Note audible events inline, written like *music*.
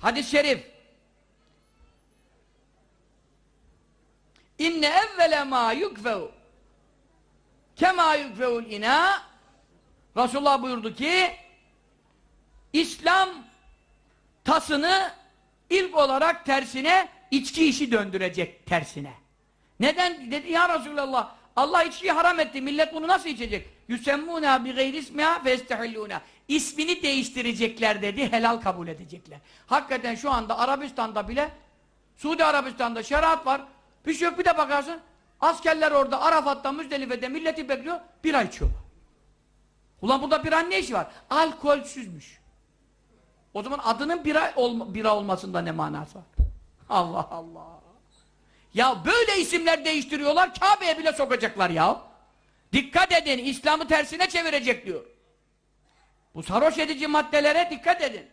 Hadis-i şerif. İnne evvele ma yukfe'u kema yukfe'ul ina Resulullah buyurdu ki İslam tasını ilk olarak tersine içki işi döndürecek tersine. Neden? Dedi ya Resulallah Allah içkiyi haram etti. Millet bunu nasıl içecek? Yusemmûnâ bi gayri ismiha festehillûnâ. İsmini değiştirecekler dedi, helal kabul edecekler. Hakikaten şu anda Arabistan'da bile Suudi Arabistan'da şeriat var. Bir şey yok bir de bakarsın askerler orada Arafat'ta, Müzdelife'de milleti bekliyor, bira içiyorlar. Ulan burada biranın ne işi var? Alkolsüzmüş. O zaman adının bira, olma, bira olmasında ne manası var? *laughs* Allah Allah. Ya böyle isimler değiştiriyorlar, Kabe'ye bile sokacaklar ya. Dikkat edin, İslam'ı tersine çevirecek diyor. Bu sarhoş edici maddelere dikkat edin.